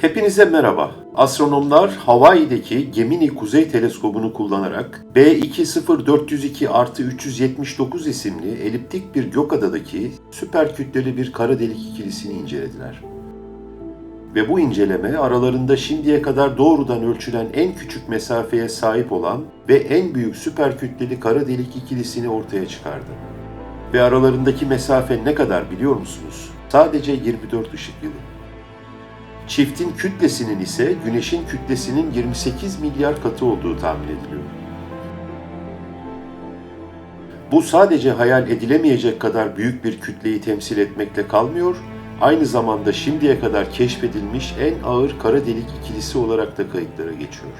Hepinize merhaba. Astronomlar Hawaii'deki Gemini Kuzey Teleskobu'nu kullanarak B20402 artı 379 isimli eliptik bir gökadadaki süper kütleli bir kara delik ikilisini incelediler. Ve bu inceleme aralarında şimdiye kadar doğrudan ölçülen en küçük mesafeye sahip olan ve en büyük süper kütleli kara delik ikilisini ortaya çıkardı. Ve aralarındaki mesafe ne kadar biliyor musunuz? Sadece 24 ışık yılı. Çiftin kütlesinin ise Güneş'in kütlesinin 28 milyar katı olduğu tahmin ediliyor. Bu sadece hayal edilemeyecek kadar büyük bir kütleyi temsil etmekle kalmıyor, aynı zamanda şimdiye kadar keşfedilmiş en ağır kara delik ikilisi olarak da kayıtlara geçiyor.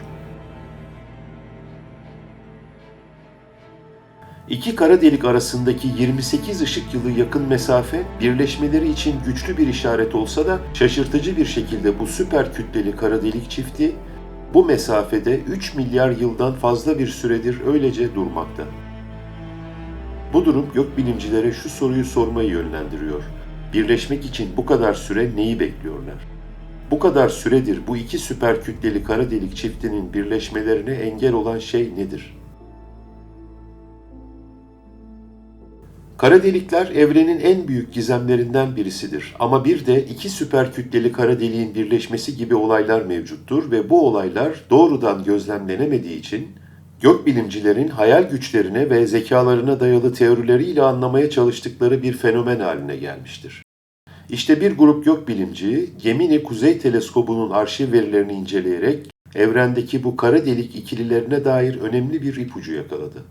İki kara delik arasındaki 28 ışık yılı yakın mesafe birleşmeleri için güçlü bir işaret olsa da şaşırtıcı bir şekilde bu süper kütleli kara delik çifti bu mesafede 3 milyar yıldan fazla bir süredir öylece durmakta. Bu durum gökbilimcilere şu soruyu sormayı yönlendiriyor. Birleşmek için bu kadar süre neyi bekliyorlar? Bu kadar süredir bu iki süper kütleli kara delik çiftinin birleşmelerine engel olan şey nedir? Kara delikler evrenin en büyük gizemlerinden birisidir. Ama bir de iki süper kütleli kara deliğin birleşmesi gibi olaylar mevcuttur ve bu olaylar doğrudan gözlemlenemediği için gökbilimcilerin hayal güçlerine ve zekalarına dayalı teorileriyle anlamaya çalıştıkları bir fenomen haline gelmiştir. İşte bir grup gökbilimci Gemini Kuzey Teleskobu'nun arşiv verilerini inceleyerek evrendeki bu kara delik ikililerine dair önemli bir ipucu yakaladı.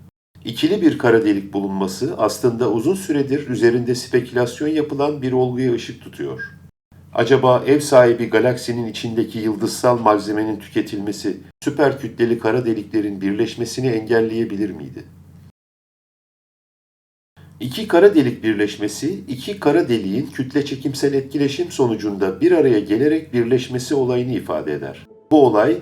İkili bir kara delik bulunması aslında uzun süredir üzerinde spekülasyon yapılan bir olguya ışık tutuyor. Acaba ev sahibi galaksinin içindeki yıldızsal malzemenin tüketilmesi süper kütleli kara deliklerin birleşmesini engelleyebilir miydi? İki kara delik birleşmesi, iki kara deliğin kütle çekimsel etkileşim sonucunda bir araya gelerek birleşmesi olayını ifade eder. Bu olay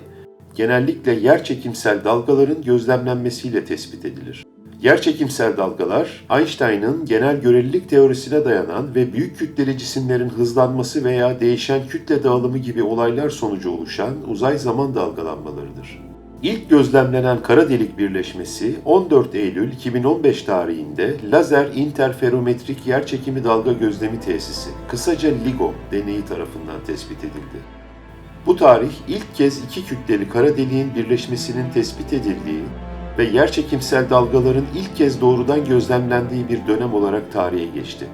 genellikle yer çekimsel dalgaların gözlemlenmesiyle tespit edilir. Yerçekimsel dalgalar, Einstein'ın genel görelilik teorisine dayanan ve büyük kütleli cisimlerin hızlanması veya değişen kütle dağılımı gibi olaylar sonucu oluşan uzay zaman dalgalanmalarıdır. İlk gözlemlenen kara delik birleşmesi 14 Eylül 2015 tarihinde Lazer İnterferometrik Yerçekimi Dalga Gözlemi Tesisi, kısaca LIGO deneyi tarafından tespit edildi. Bu tarih ilk kez iki kütleli kara deliğin birleşmesinin tespit edildiği ve yerçekimsel dalgaların ilk kez doğrudan gözlemlendiği bir dönem olarak tarihe geçti.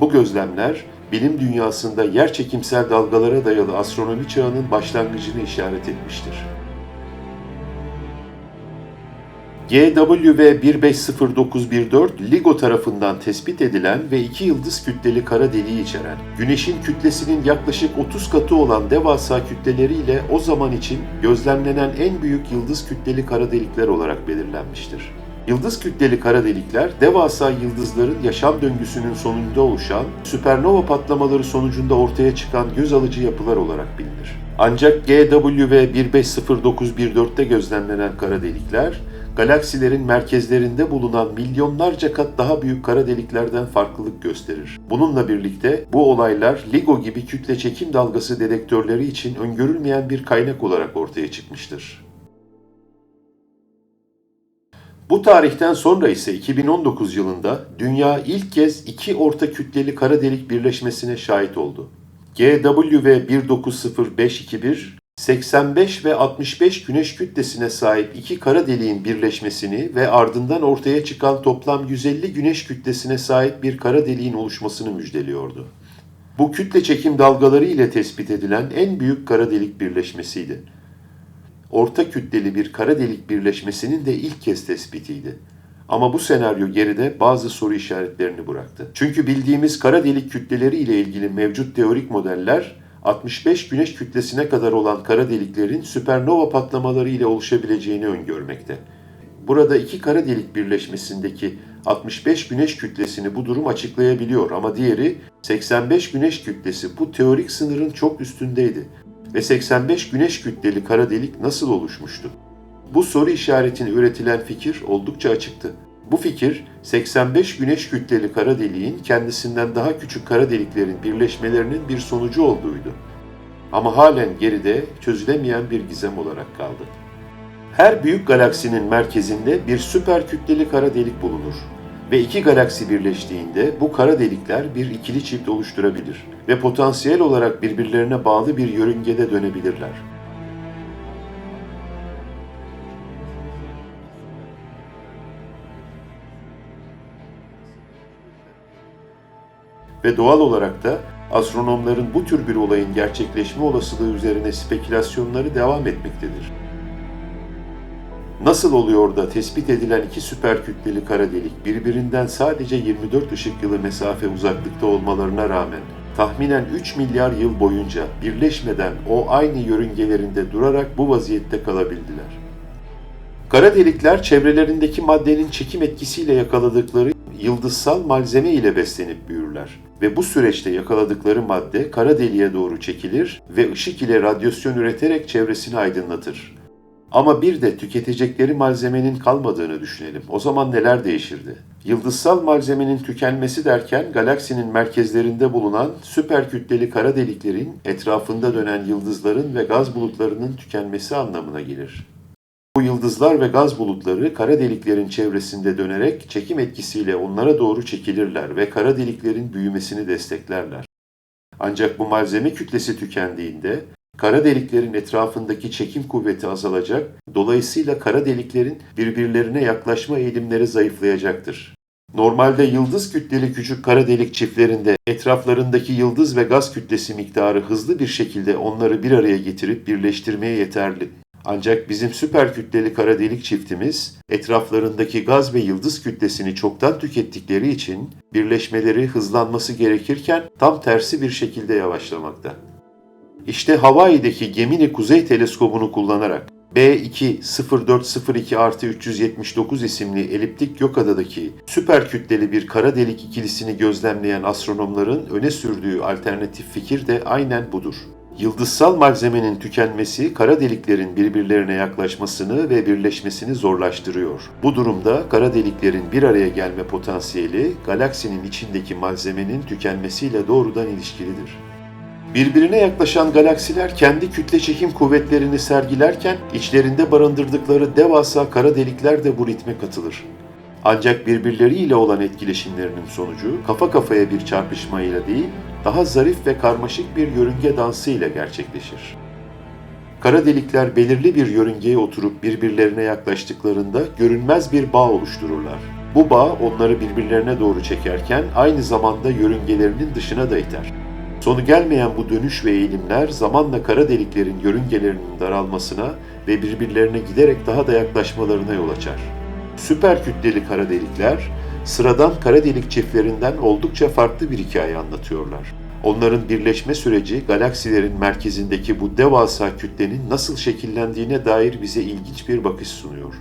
Bu gözlemler bilim dünyasında yerçekimsel dalgalara dayalı astronomi çağının başlangıcını işaret etmiştir. GW 150914 LIGO tarafından tespit edilen ve iki yıldız kütleli kara deliği içeren, Güneş'in kütlesinin yaklaşık 30 katı olan devasa kütleleriyle o zaman için gözlemlenen en büyük yıldız kütleli kara delikler olarak belirlenmiştir. Yıldız kütleli kara delikler, devasa yıldızların yaşam döngüsünün sonunda oluşan süpernova patlamaları sonucunda ortaya çıkan göz alıcı yapılar olarak bilinir. Ancak GW 150914'te gözlemlenen kara delikler, galaksilerin merkezlerinde bulunan milyonlarca kat daha büyük kara deliklerden farklılık gösterir. Bununla birlikte bu olaylar LIGO gibi kütle çekim dalgası dedektörleri için öngörülmeyen bir kaynak olarak ortaya çıkmıştır. Bu tarihten sonra ise 2019 yılında dünya ilk kez iki orta kütleli kara delik birleşmesine şahit oldu. GW 190521 85 ve 65 güneş kütlesine sahip iki kara deliğin birleşmesini ve ardından ortaya çıkan toplam 150 güneş kütlesine sahip bir kara deliğin oluşmasını müjdeliyordu. Bu kütle çekim dalgaları ile tespit edilen en büyük kara delik birleşmesiydi. Orta kütleli bir kara delik birleşmesinin de ilk kez tespitiydi. Ama bu senaryo geride bazı soru işaretlerini bıraktı. Çünkü bildiğimiz kara delik kütleleri ile ilgili mevcut teorik modeller 65 güneş kütlesine kadar olan kara deliklerin süpernova patlamaları ile oluşabileceğini öngörmekte. Burada iki kara delik birleşmesindeki 65 güneş kütlesini bu durum açıklayabiliyor ama diğeri 85 güneş kütlesi bu teorik sınırın çok üstündeydi. Ve 85 güneş kütleli kara delik nasıl oluşmuştu? Bu soru işaretini üretilen fikir oldukça açıktı. Bu fikir 85 güneş kütleli kara deliğin kendisinden daha küçük kara deliklerin birleşmelerinin bir sonucu olduğuydu. ama halen geride çözülemeyen bir gizem olarak kaldı. Her büyük galaksinin merkezinde bir süper kütleli kara delik bulunur ve iki galaksi birleştiğinde bu kara delikler bir ikili çift oluşturabilir ve potansiyel olarak birbirlerine bağlı bir yörüngede dönebilirler. Ve doğal olarak da astronomların bu tür bir olayın gerçekleşme olasılığı üzerine spekülasyonları devam etmektedir. Nasıl oluyor da tespit edilen iki süper kütleli kara delik birbirinden sadece 24 ışık yılı mesafe uzaklıkta olmalarına rağmen tahminen 3 milyar yıl boyunca birleşmeden o aynı yörüngelerinde durarak bu vaziyette kalabildiler? Kara delikler çevrelerindeki maddenin çekim etkisiyle yakaladıkları yıldızsal malzeme ile beslenip büyürler ve bu süreçte yakaladıkları madde kara deliğe doğru çekilir ve ışık ile radyasyon üreterek çevresini aydınlatır. Ama bir de tüketecekleri malzemenin kalmadığını düşünelim. O zaman neler değişirdi? Yıldızsal malzemenin tükenmesi derken galaksinin merkezlerinde bulunan süper kütleli kara deliklerin etrafında dönen yıldızların ve gaz bulutlarının tükenmesi anlamına gelir. Bu yıldızlar ve gaz bulutları kara deliklerin çevresinde dönerek çekim etkisiyle onlara doğru çekilirler ve kara deliklerin büyümesini desteklerler. Ancak bu malzeme kütlesi tükendiğinde kara deliklerin etrafındaki çekim kuvveti azalacak, dolayısıyla kara deliklerin birbirlerine yaklaşma eğilimleri zayıflayacaktır. Normalde yıldız kütleli küçük kara delik çiftlerinde etraflarındaki yıldız ve gaz kütlesi miktarı hızlı bir şekilde onları bir araya getirip birleştirmeye yeterli. Ancak bizim süper kütleli kara delik çiftimiz etraflarındaki gaz ve yıldız kütlesini çoktan tükettikleri için birleşmeleri hızlanması gerekirken tam tersi bir şekilde yavaşlamakta. İşte Hawaii'deki Gemini Kuzey Teleskobu'nu kullanarak B20402 artı 379 isimli eliptik gökadadaki süper kütleli bir kara delik ikilisini gözlemleyen astronomların öne sürdüğü alternatif fikir de aynen budur. Yıldızsal malzemenin tükenmesi kara deliklerin birbirlerine yaklaşmasını ve birleşmesini zorlaştırıyor. Bu durumda kara deliklerin bir araya gelme potansiyeli galaksinin içindeki malzemenin tükenmesiyle doğrudan ilişkilidir. Birbirine yaklaşan galaksiler kendi kütle çekim kuvvetlerini sergilerken içlerinde barındırdıkları devasa kara delikler de bu ritme katılır. Ancak birbirleriyle olan etkileşimlerinin sonucu kafa kafaya bir çarpışmayla değil, daha zarif ve karmaşık bir yörünge dansı ile gerçekleşir. Kara delikler belirli bir yörüngeye oturup birbirlerine yaklaştıklarında görünmez bir bağ oluştururlar. Bu bağ onları birbirlerine doğru çekerken aynı zamanda yörüngelerinin dışına da iter. Sonu gelmeyen bu dönüş ve eğilimler zamanla kara deliklerin yörüngelerinin daralmasına ve birbirlerine giderek daha da yaklaşmalarına yol açar. Süper kütleli kara delikler, sıradan kara delik çiftlerinden oldukça farklı bir hikaye anlatıyorlar. Onların birleşme süreci galaksilerin merkezindeki bu devasa kütlenin nasıl şekillendiğine dair bize ilginç bir bakış sunuyor.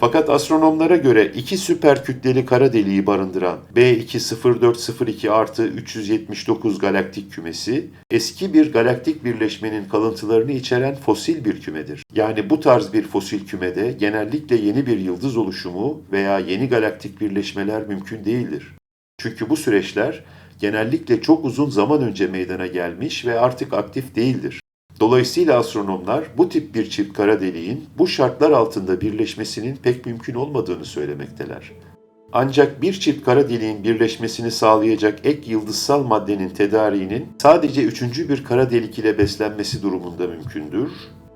Fakat astronomlara göre iki süper kütleli kara deliği barındıran B20402 artı 379 galaktik kümesi, eski bir galaktik birleşmenin kalıntılarını içeren fosil bir kümedir. Yani bu tarz bir fosil kümede genellikle yeni bir yıldız oluşumu veya yeni galaktik birleşmeler mümkün değildir. Çünkü bu süreçler genellikle çok uzun zaman önce meydana gelmiş ve artık aktif değildir. Dolayısıyla astronomlar bu tip bir çift kara deliğin bu şartlar altında birleşmesinin pek mümkün olmadığını söylemekteler. Ancak bir çift kara deliğin birleşmesini sağlayacak ek yıldızsal maddenin tedariğinin sadece üçüncü bir kara delik ile beslenmesi durumunda mümkündür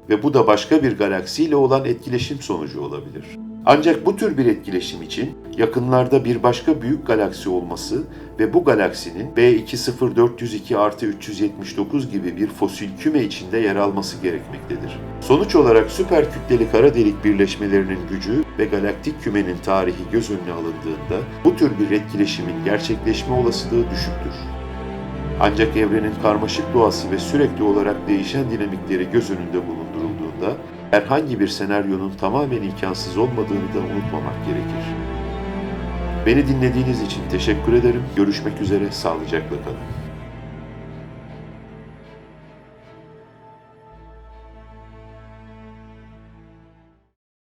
ve bu da başka bir galaksiyle olan etkileşim sonucu olabilir. Ancak bu tür bir etkileşim için yakınlarda bir başka büyük galaksi olması ve bu galaksinin B20402 artı 379 gibi bir fosil küme içinde yer alması gerekmektedir. Sonuç olarak süper kütleli kara delik birleşmelerinin gücü ve galaktik kümenin tarihi göz önüne alındığında bu tür bir etkileşimin gerçekleşme olasılığı düşüktür. Ancak evrenin karmaşık doğası ve sürekli olarak değişen dinamikleri göz önünde bulundurulduğunda herhangi bir senaryonun tamamen imkansız olmadığını da unutmamak gerekir. Beni dinlediğiniz için teşekkür ederim. Görüşmek üzere, sağlıcakla kalın.